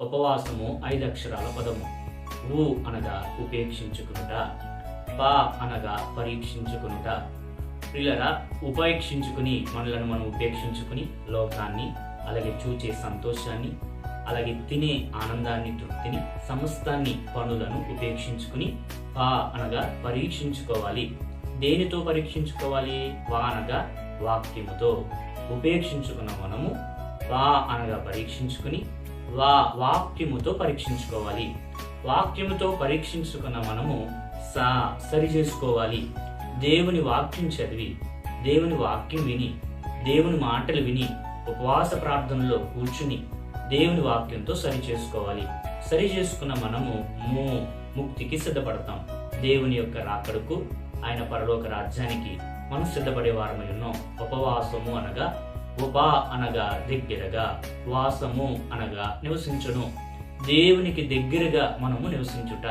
ఉపవాసము ఐదు అక్షరాల పదము. ఊ అనగా ఉపేక్షించుకునుట పా అనగా పరీక్షించుకునుట. పిల్లరా ఉపేక్షించుకుని మనలను మనం ఉపేక్షించుకుని లోకాన్ని అలాగే చూచే సంతోషాన్ని అలాగే తినే ఆనందాన్ని తృప్తిని సమస్తాన్ని పనులను ఉపేక్షించుకుని పా అనగా పరీక్షించుకోవాలి. దేనితో పరీక్షించుకోవాలి? వా అనగా వాక్యముతో. ఉపేక్షించుకున్న మనము వా అనగా పరీక్షించుకుని వా వాక్యముతో పరీక్షించుకోవాలి. వాక్యముతో పరీక్షించుకున్న మనము సా సరి చేసుకోవాలి. దేవుని వాక్యం చదివి దేవుని వాక్యం విని దేవుని మాటలు విని ఉపవాస ప్రార్థనలో కూర్చుని దేవుని వాక్యంతో సరి చేసుకోవాలి. సరి చేసుకున్న మనము మూ ముక్తికి సిద్ధపడతాం. దేవుని యొక్క రాకడకు ఆయన పరలోక రాజ్యానికి మనం సిద్ధపడే వారమై ఉన్నాం. ఉపవాసము అనగా ఉప అనగా దగ్గరగా వాసము అనగా నివసించును. దేవునికి దగ్గరగా మనము నివసించుట.